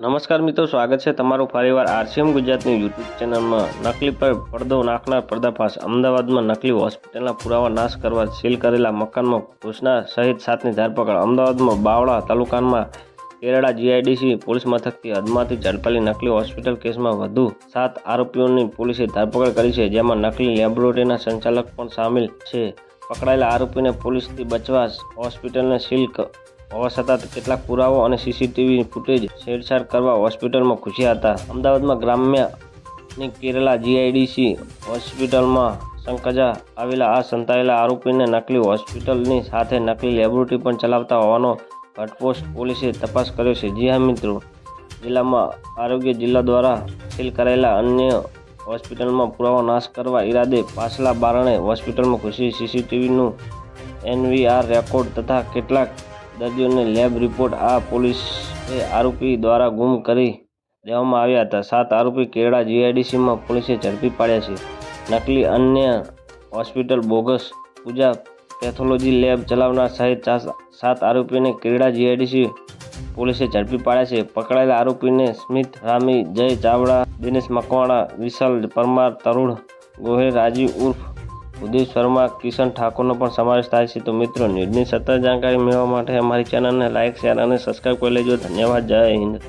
નમસ્કાર મિત્રો, સ્વાગત છે તમારું ફરીવાર આરસીએમ ગુજરાતની યુટ્યુબ ચેનલમાં. નકલી પર પડદો, નાખનાર પર્દાફાશ, અમદાવાદમાં નકલી હોસ્પિટલના પુરાવા નાશ કરવા સીલ કરેલા મકાનમાં ઘૂસનાર સહિત સાતની ધરપકડ. અમદાવાદમાં બાવળા તાલુકામાં કેરળા જીઆઈડીસી પોલીસ મથકથી હદમાંથી ઝડપાયેલી નકલી હોસ્પિટલ કેસમાં વધુ સાત આરોપીઓની પોલીસે ધરપકડ કરી છે, જેમાં નકલી લેબોરેટરીના સંચાલક પણ સામેલ છે. પકડાયેલા આરોપીને પોલીસથી બચવા હોસ્પિટલને સીલ હોવા છતાં કેટલાક પુરાવો અને સીસીટીવી ફૂટેજ છેડછાડ કરવા હોસ્પિટલમાં ઘૂસ્યા હતા. અમદાવાદમાં ગ્રામ્યની કેરલા જીઆઈડીસી હોસ્પિટલમાં શંકજા આવેલા આ સંતાયેલા આરોપીને નકલી હોસ્પિટલની સાથે નકલી લેબોરેટરી પણ ચલાવતા હોવાનો ઘટપોસ્ટ પોલીસે તપાસ કર્યો છે. જી હા, મિત્રો. જિલ્લામાં આરોગ્ય જિલ્લા દ્વારા સીલ કરાયેલા અન્ય હોસ્પિટલમાં પુરાવો નાશ કરવા ઈરાદે પાછલા બારણે હોસ્પિટલમાં ઘૂસી સીસીટીવીનું એનવીઆર રેકોર્ડ તથા કેટલાક દર્દીઓને લેબ રિપોર્ટ આ પોલીસે આરોપી દ્વારા ગુમ કરી દેવામાં આવ્યા હતા. સાત આરોપી કેરળા જીઆઈડીસીમાં પોલીસે ઝડપી પાડ્યા છે. નકલી અન્ય hospital bogus Puja pathology lab ચલાવનાર સહિત સાત આરોપીને કેરળા જીઆઈડીસી પોલીસે ઝડપી પાડ્યા છે. પકડાયેલા આરોપીને સ્મિત રામી, જય ચાવડા, દિનેશ મકવાણા, વિશાલ પરમાર, તરુણ ગોહિલ, રાજીવ ઉર્ફ ઉદય શર્મા, કિશન ઠાકોરનો પણ સમાવેશ થાય છે. તો મિત્રો, ન્યૂઝની સતત જાણકારી મેળવવા માટે અમારી ચેનલને લાઇક શેર અને સબસ્ક્રાઈબ કરી લેજો. ધન્યવાદ. જય હિન્દ.